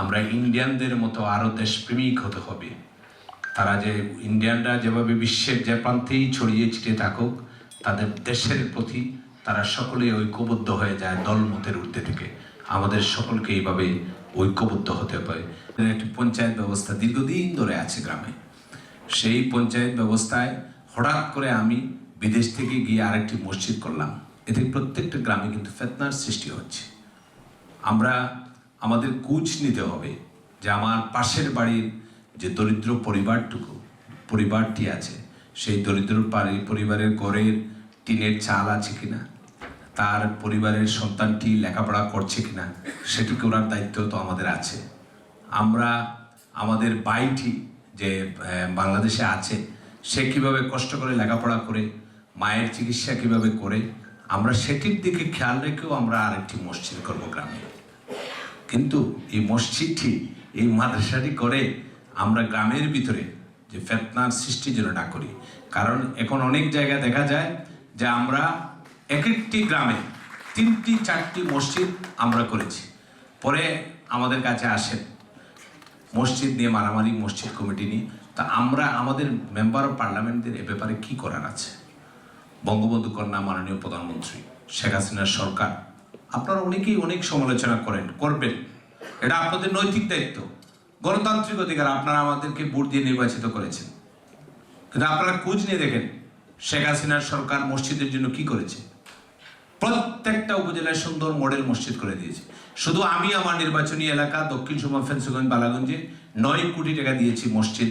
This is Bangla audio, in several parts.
আমরা ইন্ডিয়ানদের মতো আরও দেশপ্রেমিক হতে হবে। তারা যে ইন্ডিয়ানরা যেভাবে বিশ্বের যে প্রান্তেই ছড়িয়ে ছিটিয়ে থাকুক, তাদের দেশের প্রতি তারা সকলে ঐক্যবদ্ধ হয়ে যায় দলমতের ঊর্ধ্বে থেকে। আমাদের সকলকে এইভাবে ঐক্যবদ্ধ হতে হবে একটি পঞ্চায়েত ব্যবস্থা দীর্ঘদিন ধরে আছে গ্রামে। সেই পঞ্চায়েত ব্যবস্থায় হঠাৎ করে আমি বিদেশ থেকে গিয়ে আরেকটি মসজিদ করলাম। এতে প্রত্যেকটা গ্রামে কিন্তু ফেতনার সৃষ্টি হচ্ছে। আমরা আমাদের কুচ নিতে হবে যে আমার পাশের বাড়ির যে দরিদ্র পরিবারটুকু, পরিবারটি আছে, সেই দরিদ্র পারি- পরিবারের ঘরের টিনের চাল আছে কিনা, তার পরিবারের সন্তানটি লেখাপড়া করছে কিনা, সেটি করার দায়িত্ব তো আমাদের আছে। আমরা আমাদের বাইটি যে বাংলাদেশে আছে, সে কীভাবে কষ্ট করে লেখাপড়া করে, মায়ের চিকিৎসা কীভাবে করে, আমরা সেটির দিকে খেয়াল রেখেও আমরা আরেকটি মসজিদ করব গ্রামে। কিন্তু এই মসজিদটি, এই মাদ্রাসাটি করে আমরা গ্রামের ভিতরে যে ফেতনার সৃষ্টি যেন না করি। কারণ এখন অনেক জায়গায় দেখা যায় যে আমরা এক একটি গ্রামে তিনটি, চারটি মসজিদ আমরা করেছি। পরে আমাদের কাছে আসেন মসজিদ নিয়ে, মারামারি মসজিদ কমিটি নিয়ে। তা আমরা আমাদের মেম্বার অফ পার্লামেন্টদের এ ব্যাপারে কি করার আছে? বঙ্গবন্ধু কন্যা মাননীয় প্রধানমন্ত্রী শেখ হাসিনার সরকার আপনারা অনেকেই অনেক সমালোচনা করেন, করবেন। এটা আপনাদের নৈতিক দায়িত্ব। গণতান্ত্রিক অধিকার আপনারা আমাদেরকে ভোট দিয়ে নির্বাচিত করেছেন। কিন্তু আপনারা খোঁজ নিয়ে দেখেন, শেখ হাসিনার সরকার মসজিদের জন্য কি করেছে। প্রত্যেকটা উপজেলায় সুন্দর মডেল মসজিদ করে দিয়েছে। শুধু আমি আমার নির্বাচনী এলাকা দক্ষিণ সুমা ফেন্সগঞ্জ, বালাগঞ্জে নয় কোটি টাকা দিয়েছি মসজিদ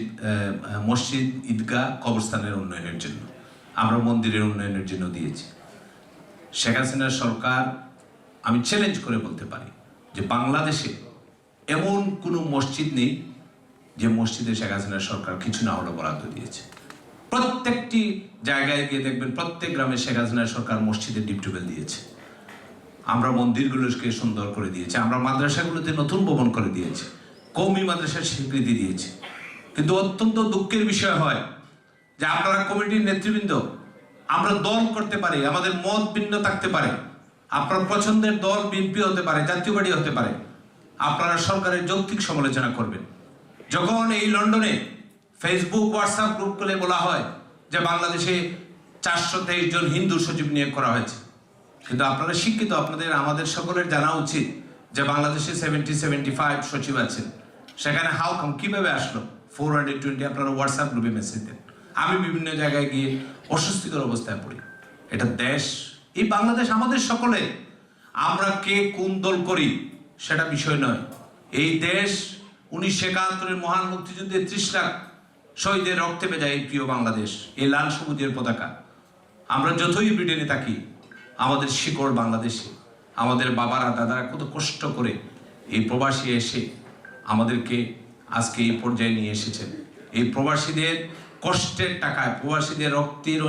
মসজিদ ঈদগাহ কবরস্থানের উন্নয়নের জন্য। আমরা মন্দিরের উন্নয়নের জন্য দিয়েছি। শেখ হাসিনার সরকার আমি চ্যালেঞ্জ করে বলতে পারি যে বাংলাদেশে এমন কোনো মসজিদ নেই যে মসজিদে শেখ হাসিনার সরকার কিছু না হলো বরাদ্দ দিয়েছে। প্রত্যেকটি জায়গায় গিয়ে দেখবেন প্রত্যেক গ্রামে শেখ হাসিনার সরকার মসজিদে ডিপ টিউবওয়েল দিয়েছে। আমরা মন্দিরগুলোকে সুন্দর করে দিয়েছি, আমরা মাদ্রাসাগুলোতে নতুন ভবন করে দিয়েছি, কৌমি মাদ্রাসার স্বীকৃতি দিয়েছি। কিন্তু অত্যন্ত দুঃখের বিষয় হয় যে আপনারা কমিটির নেতৃবৃন্দ, আমরা দল করতে পারি, আমাদের মত ভিন্ন থাকতে পারে। আপনার পছন্দের দল বিএনপি হতে পারে, জাতীয় পার্টি হতে পারে, আপনারা সরকারের যৌক্তিক সমালোচনা করবেন। যখন এই লন্ডনে ফেসবুক হোয়াটসঅ্যাপ গ্রুপ খুলে বলা হয় যে বাংলাদেশে চারশো তেইশ জন হিন্দু সচিব নিয়োগ করা হয়েছে। কিন্তু আপনারা শিক্ষিত, আপনাদের, আমাদের সকলের জানা উচিত যে বাংলাদেশে সেভেন্টি সেভেন্টি ফাইভ সচিব আছেন। সেখানে হাউ কাম কীভাবে আসলো? ফোর হান্ড্রেড টোয়েন্টি আপনারা হোয়াটসঅ্যাপ গ্রুপে মেসেজ দেন। আমি বিভিন্ন জায়গায় গিয়ে অস্বস্তিকর অবস্থায় পড়ি। এটা দেশ এই বাংলাদেশ আমাদের সকলে। আমরা কে কোন দল করি সেটা বিষয় নয়। এই দেশ উনিশশো একাত্তরের মহান মুক্তিযুদ্ধে ত্রিশ লাখ শহীদের রক্তে ভেজা এই প্রিয় বাংলাদেশ, এই লাল সবুজের পতাকা। আমরা যতই ব্রিটেনে থাকি, আমাদের শিকড় বাংলাদেশে। আমাদের বাবারা, দাদারা কত কষ্ট করে এই প্রবাসী এসে আমাদেরকে আজকে এই পর্যায়ে নিয়ে এসেছেন। এই প্রবাসীদের কষ্টের টাকায় প্রবাসীদের রক্তের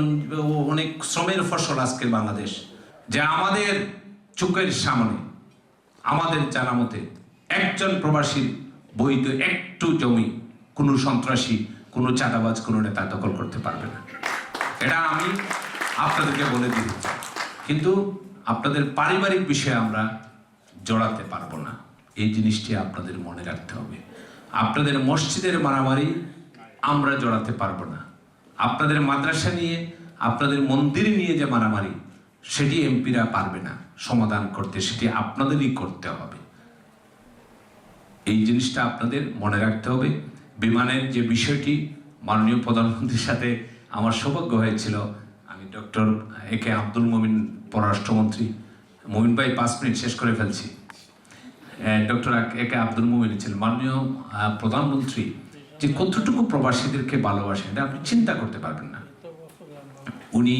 অনেক শ্রমের ফসল আজকের বাংলাদেশ। যে আমাদের চোখের সামনে, আমাদের জানা মতে একজন প্রবাসীর বৈধ একটু জমি কোনো সন্ত্রাসী, কোনো চাঁদাবাজ, কোনো নেতা দখল করতে পারবে না। এটা আমি আপনাদেরকে বলে দিতে চাই কিন্তু আপনাদের পারিবারিক বিষয়ে আমরা জড়াতে পারব না। এই জিনিসটি আপনাদের মনে রাখতে হবে। আপনাদের মসজিদের মারামারি আমরা জড়াতে পারব না। আপনাদের মাদ্রাসা নিয়ে, আপনাদের মন্দির নিয়ে যে মারামারি, সেটি এমপিরা পারবে না। সমাধান করতে, সেটি আপনাদেরই করতে হবে। এই জিনিসটা আপনাদের মনে রাখতে হবে। বিমানের যে বিষয়টি মাননীয় প্রধানমন্ত্রীর সাথে আমার সৌভাগ্য হয়েছিল, আমি ডক্টর এ কে আব্দুল মমিন, পররাষ্ট্রমন্ত্রী। মমিন ভাই, পাঁচ মিনিট শেষ করে ফেলছি। ডক্টর এ কে আব্দুল মমিন ছিলেন মাননীয় প্রধানমন্ত্রী। যে কতটুকু প্রবাসীদেরকে ভালোবাসেন, এটা আপনি চিন্তা করতে পারবেন না। উনি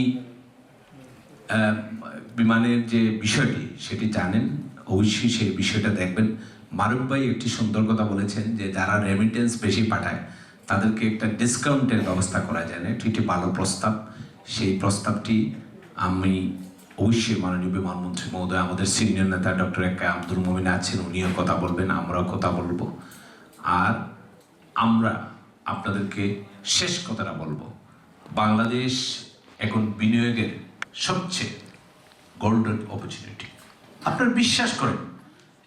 বিমানের যে বিষয়টি, সেটি জানেন। অবশ্যই সেই বিষয়টা দেখবেন। মারুফ ভাই একটি সুন্দর কথা বলেছেন যে, যারা রেমিটেন্স বেশি পাঠায়, তাদেরকে একটা ডিসকাউন্টের ব্যবস্থা করা যায় না। এটি একটি ভালো প্রস্তাব। সেই প্রস্তাবটি আমি অবশ্যই মাননীয় বিমানমন্ত্রী মহোদয়, আমাদের সিনিয়র নেতা ডক্টর একা আব্দুল মমিন আছেন, উনিও কথা বলবেন, আমরাও কথা বলব। আর আমরা আপনাদেরকে শেষ কথাটা বলব। বাংলাদেশ এখন বিনিয়োগের সবচেয়ে গোল্ডেন অপরচুনিটি আপনারা বিশ্বাস করেন,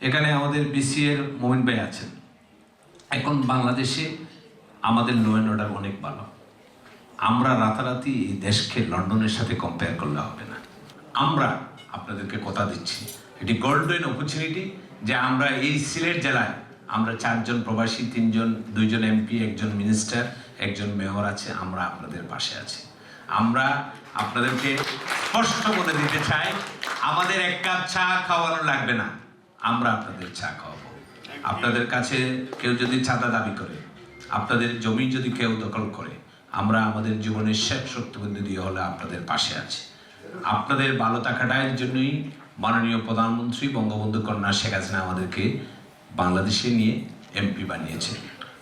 এখানে আমাদের বিসিএর মোমিন ভাই আছেন। এখন বাংলাদেশে আমাদের লো অ্যান্ড অর্ডার অনেক ভালো। আমরা রাতারাতি এই দেশকে লন্ডনের সাথে কম্পেয়ার করলে হবে না। আমরা আপনাদেরকে কথা দিচ্ছি, এটি গোল্ডেন অপরচুনিটি যে আমরা এই সিলেট জেলায় আমরা চারজন প্রবাসী, তিনজন, দুইজন এমপি একজন মিনিস্টার একজন মেয়র আছে, আমরা আপনাদের পাশে আছি। আমরা আপনাদেরকে স্পষ্ট বলে দিতে চাই, আমাদের এক কাপ চা খাওয়ানো লাগবে না, আমরা আপনাদের চা খাওয়াবো। আপনাদের কাছে কেউ যদি চাঁদা দাবি করে, আপনাদের জমি যদি কেউ দখল করে, আমরা আমাদের জীবনের শেষ শক্তিবন্ধু দিয়ে হলে আপনাদের পাশে আছি। আপনাদের ভালো থাকাটার জন্যই মাননীয় প্রধানমন্ত্রী বঙ্গবন্ধু কন্যা শেখ হাসিনা আমাদেরকে বাংলাদেশে নিয়ে এমপি বানিয়েছেন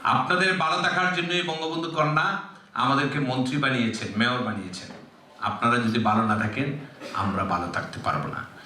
আপনাদের ভালো থাকার এই বঙ্গবন্ধু কন্যা আমাদেরকে মন্ত্রী বানিয়েছেন, মেয়র বানিয়েছেন। আপনারা যদি ভালো না থাকেন, আমরা ভালো থাকতে পারব না।